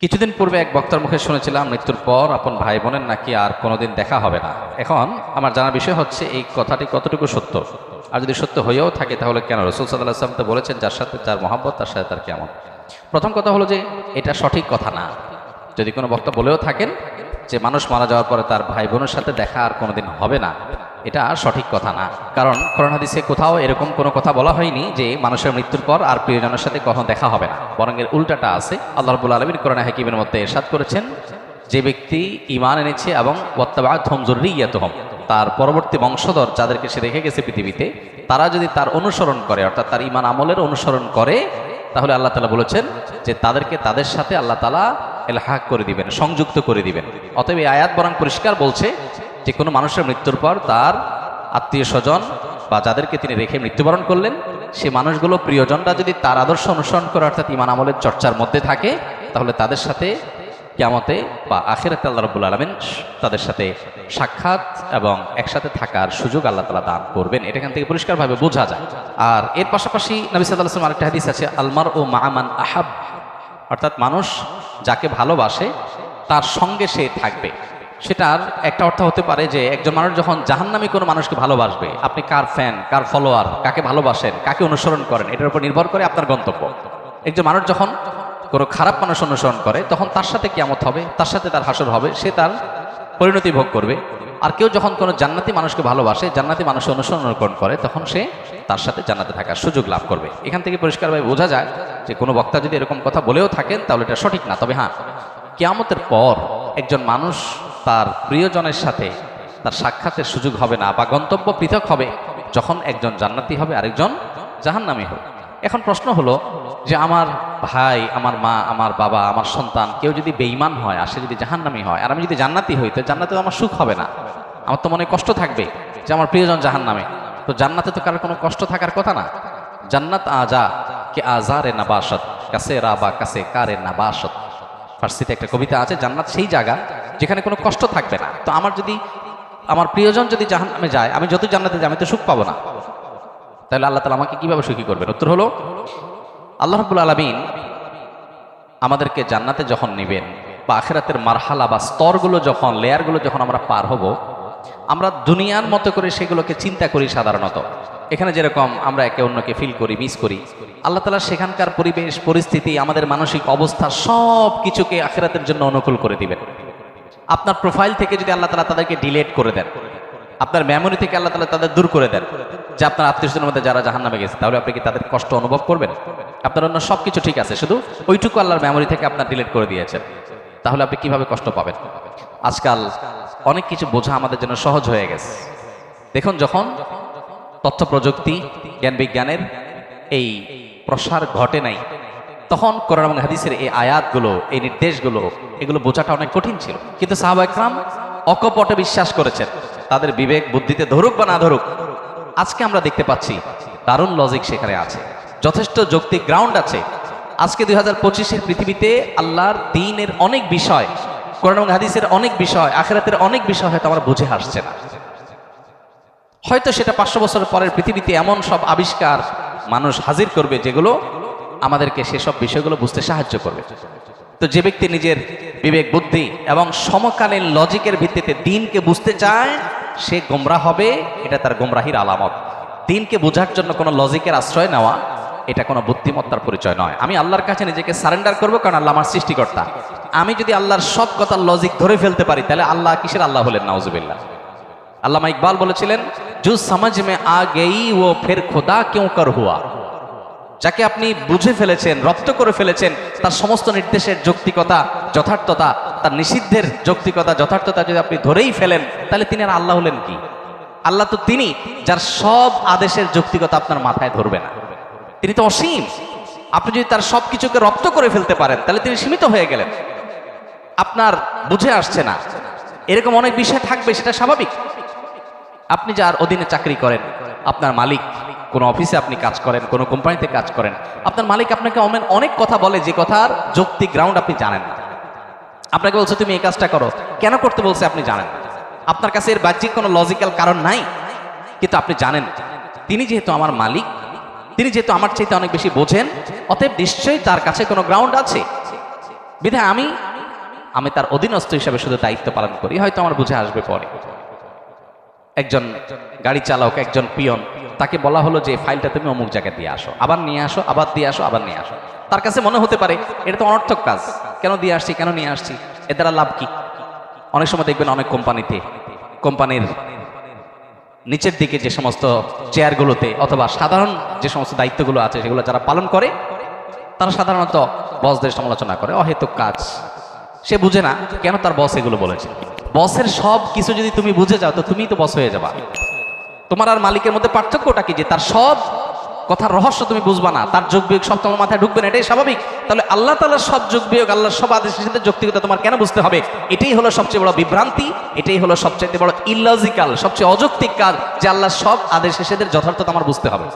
কিছুদিন পূর্বে এক বক্তার মুখে শুনেছিলাম, মৃত্যুর পর আপন ভাই বোনের নাকি আর কোনোদিন দেখা হবে না। এখন আমার জানার বিষয় হচ্ছে, এই কথাটি কতটুকু সত্য? আর যদি সত্য হয়েও থাকে, তাহলে কেন? রসুল সাল্লাহ আসলাম তো বলেছেন, যার সাথে যার মহাব্বত, তার সাথে তার কেমন? প্রথম কথা হলো যে, এটা সঠিক কথা না। যদি কোনো বক্তা বলেও থাকেন যে, মানুষ মারা যাওয়ার পরে তার ভাই বোনের সাথে দেখা আর কোনোদিন হবে না এটা সঠিক কথা না। কারণ করোনা হাদিসে কোথাও এরকম কোনো কথা বলা হয়নি যে মানুষের মৃত্যুর পর আর প্রিয়জনের সাথে কখনো দেখা হবে না। বরং এর উল্টাটা আছে। আল্লাহ রবুল আলমীর করোনা হাকিমের মধ্যে এরশাদ করেছেন, যে ব্যক্তি ইমান এনেছে এবং ওয়াত্তাবাহম জরুরিয়াতহম তার পরবর্তী বংশধর যাদেরকে সে রেখে গেছে পৃথিবীতে, তারা যদি তার অনুসরণ করে, অর্থাৎ তার ইমান আমলের অনুসরণ করে, তাহলে আল্লাহ তালা বলেছেন যে তাদেরকে তাদের সাথে আল্লাহ তালা এলহাক করে দিবেন, সংযুক্ত করে দিবেন। অতএব এই আয়াত বরং পরিষ্কার বলছে যে কোনো মানুষের মৃত্যুর পর তার আত্মীয় স্বজন বা যাদেরকে তিনি রেখে মৃত্যুবরণ করলেন, সে মানুষগুলো প্রিয়জনরা যদি তার আদর্শ অনুসরণ করে অর্থাৎ ইমান আমলের চর্চার মধ্যে থাকে, তাহলে তাদের সাথে কেমতে বা আখিরাতে আল্লাহ রবুল আলমিন তাদের সাথে সাক্ষাৎ এবং একসাথে থাকার সুযোগ আল্লাহ তালা দান করবেন। এটা এখান থেকে পরিষ্কারভাবে বোঝা যায়। আর এর পাশাপাশি নবী আসলাম আরেকটা হাদিস আছে আলমার ও মাহামান আহাব। অর্থাৎ মানুষ যাকে ভালোবাসে, তার সঙ্গে সে থাকবে। সেটার একটা অর্থ হতে পারে যে একজন মানুষ যখন জাহান্নামী কোনো মানুষকে ভালোবাসবে, আপনি কার ফ্যান কার ফলোয়ার কাকে ভালোবাসেন, কাকে অনুসরণ করেন, এটার উপর নির্ভর করে আপনার গন্তব্য। একজন মানুষ যখন কোনো খারাপ মানুষ অনুসরণ করে, তখন তার সাথে কেমত হবে, তার সাথে তার হাসর হবে, সে তার পরিণতি ভোগ করবে। আর কেউ যখন কোনো জান্নাতি মানুষকে ভালোবাসে, জান্নাতি মানুষ অনুসরণ করে, তখন সে তার সাথে জান্নাতে থাকার সুযোগ লাভ করবে। এখান থেকে পরিষ্কারভাবে বোঝা যায় যে কোনো বক্তা যদি এরকম কথা বলেও থাকেন, তাহলে এটা সঠিক না। তবে হ্যাঁ কেয়ামতের পর একজন মানুষ তার প্রিয়জনের সাথে তার সাক্ষাতের সুযোগ হবে না বা গন্তব্য পৃথক হবে যখন একজন জান্নাতি হবে, আরেকজন জাহান্নামী হবে। এখন প্রশ্ন হলো যে আমার ভাই, আমার মা, আমার বাবা, আমার সন্তান কেউ যদি বেইমান হয়, আর সে যদি জাহান্নামী হয়, আর আমি যদি জান্নাতি হই, তো জান্নাতে আমার সুখ হবে না। আমার তো মনে কষ্ট থাকবে যে আমার প্রিয়জন জাহান্নামে। তো জান্নাতে তো কারোর কোনো কষ্ট থাকার কথা না। জান্নাত আজা কে আজারে নাবাসত কাছে রাবা কাছে কারে নাবাসত। ফার্সিতে একটা কবিতা আছে, জান্নাত সেই জায়গা যেখানে কোনো কষ্ট থাকবে না। তো আমার যদি, আমার প্রিয়জন যদি জাহান নামে যায়, আমি যত জান্নাতে যাই, আমি তো সুখ পাবো না। তাহলে আল্লাহ তালা আমাকে কীভাবে সুখী করবেন? উত্তর হলো, আল্লাহ রবুল আলমিন আমাদেরকে জান্নাতে যখন নেবেন বা আখেরাতের মারহালা বা স্তরগুলো যখন, লেয়ারগুলো যখন আমরা পার হব, আমরা দুনিয়ার মতো করে সেগুলোকে চিন্তা করি সাধারণত। এখানে যেরকম আমরা একে অন্যকে ফিল করি মিস করি, আল্লাহ তালা সেখানকার পরিবেশ, পরিস্থিতি, আমাদের মানসিক অবস্থা সব কিছুকে আখেরাতের জন্য অনুকূল করে দিবেন। আপনার প্রোফাইল থেকে যদি আল্লাহ তালা তাদেরকে ডিলেট করে দেন, আপনার মেমোরি থেকে আল্লাহ তালা তাদের দূর করে দেন, যে আপনার আত্মীয় স্বজনের মধ্যে যারা জাহান নামে গেছে, তাহলে আপনি কি তাদের কষ্ট অনুভব করবেন? আপনার অন্য সব কিছু ঠিক আছে, শুধু ওইটুকু আল্লাহর মেমোরি থেকে আপনার ডিলেট করে দিয়েছেন। তাহলে আপনি কীভাবে কষ্ট পাবেন? আজকাল অনেক কিছু বোঝা আমাদের জন্য সহজ হয়ে গেছে। দেখুন, যখন তথ্য প্রযুক্তি, জ্ঞান বিজ্ঞানের এই প্রসার ঘটে নাই তখন কোরআন হাদিসের এই আয়াতগুলো, এই নির্দেশগুলো, এগুলো বোঝাটা অনেক কঠিন ছিল। কিন্তু সাহাবা একরাম অকপটে বিশ্বাস করেছেন, তাদের বিবেক বুদ্ধিতে ধরুক বা না ধরুক, আজকে আমরা দেখতে পাচ্ছি দারুণ লজিক সেখানে আছে। যথেষ্ট যৌক্তিক গ্রাউন্ড আছে। আজকে দুই হাজার পঁচিশের পৃথিবীতে আল্লাহর দিনের অনেক বিষয়, কোরআন হাদিসের অনেক বিষয়, আখেরাতের অনেক বিষয় হয়তো আমরা বুঝে আসছে না। হয়তো সেটা পাঁচশো বছর পরের পৃথিবীতে এমন সব আবিষ্কার মানুষ হাজির করবে যেগুলো আমাদেরকে সেসব বিষয়গুলো বুঝতে সাহায্য করবে। তো যে ব্যক্তি নিজের বিবেক, বুদ্ধি এবং সমকালীন লজিকের ভিত্তিতে দিনকে বুঝতে চায়, সে গোমরা হবে, এটা তার গোমরাহির আলামত। দিনকে বোঝার জন্য কোনো লজিকের আশ্রয় নেওয়া, এটা কোনো বুদ্ধিমত্তার পরিচয় নয়। আমি আল্লাহর কাছে নিজেকে সারেন্ডার করব কারণ আল্লাহ আমার সৃষ্টিকর্তা। আমি যদি আল্লাহর সব কথার লজিক ধরে ফেলতে পারি, তাহলে আল্লাহ কিসের আল্লাহ হলেন? নাউজুবিল্লাহ। আল্লামা ইকবাল বলেছিলেন জু সমাজ মে আ গেই ও ফের খোদা কেউ কর হুয়া? যাকে আপনি বুঝে ফেলেছেন, রপ্ত করে ফেলেছেন, তার সমস্ত নির্দেশের যৌক্তিকতা, যথার্থতা, তার নিষিদ্ধের যৌক্তিকতা, যথার্থতা যদি আপনি ধরেই ফেলেন, তাহলে তিনি আর আল্লাহ হলেন কি? আল্লাহ তো তিনি, যার সব আদেশের যৌক্তিকতা আপনার মাথায় ধরবে না। তিনি তো অসীম। আপনি যদি তার সব কিছুকে রপ্ত করে ফেলতে পারেন, তাহলে তিনি সীমিত হয়ে গেলেন। আপনার বুঝে আসছে না। এরকম অনেক বিষয় থাকবে, সেটা স্বাভাবিক। আপনি যার অধীনে চাকরি করেন আপনার মালিক, কোনো অফিসে আপনি কাজ করেন, কোনো কোম্পানিতে কাজ করেন, আপনার মালিক আপনাকে অনেক- অনেক কথা বলে, যে কথার যৌক্তিক গ্রাউন্ড আপনি জানেন না। আপনাকে বলছে, তুমি এই কাজটা করো। কেন করতে বলছে আপনি জানেন আপনার কাছে এর বাহ্যিক কোনো লজিক্যাল কারণ নাই, কিন্তু আপনি জানেন, তিনি যেহেতু আমার মালিক, তিনি যেহেতু আমার চাইতে অনেক বেশি বোঝেন, অতএব নিশ্চয়ই তার কাছে কোনো গ্রাউন্ড আছে। বিধায় আমি আমি তার অধীনস্থ হিসাবে শুধু দায়িত্ব পালন করি, হয়তো আমার বুঝে আসবে পরে। একজন গাড়ি চালক, একজন পিয়ন, তাকে বলা হলো যে, ফাইলটা তুমি অমুক জায়গায় দিয়ে আসো, আবার নিয়ে আসো, আবার দিয়ে আসো, আবার নিয়ে আসো। তার কাছে মনে হতে পারে, এটা তো অনর্থক কাজ, কেন দিয়ে আসছি, কেন নিয়ে আসছি এ দ্বারা লাভ কি? অনেক সময় দেখবেন অনেক কোম্পানিতে, কোম্পানির নিচের দিকে যে সমস্ত চেয়ারগুলোতে অথবা সাধারণ যে সমস্ত দায়িত্বগুলো আছে, সেগুলো যারা পালন করে, তারা সাধারণত বসদের সমালোচনা করে, অহেতুক কাজ। সে বুঝে না, কেন তার বস এগুলো বলেছে? বসের সব কিছু যদি তুমি বুঝে যাও, তো তুমি তো বস হয়ে যাবা। তোমার আর মালিকের মধ্যে পার্থক্যটা কি? যে তার সব কথার রহস্য তুমি বুঝবা না, তার যোগ বিয়োগ সব তোমার মাথায় ঢুকবে না, এটাই স্বাভাবিক। তাহলে আল্লাহ তালার সব যোগ বিয়োগ, আল্লাহর সব আদেশের সাথে যৌক্তিকতা তোমার কেন বুঝতে হবে? এটাই হলো সবচেয়ে বড় বিভ্রান্তি, এটাই হলো সবচেয়ে বড় ইলজিক্যাল সবচেয়ে অযৌক্তিক কাজ, যে আল্লাহর সব আদেশ নিষেধের যথার্থতা আমার বুঝতে হবে।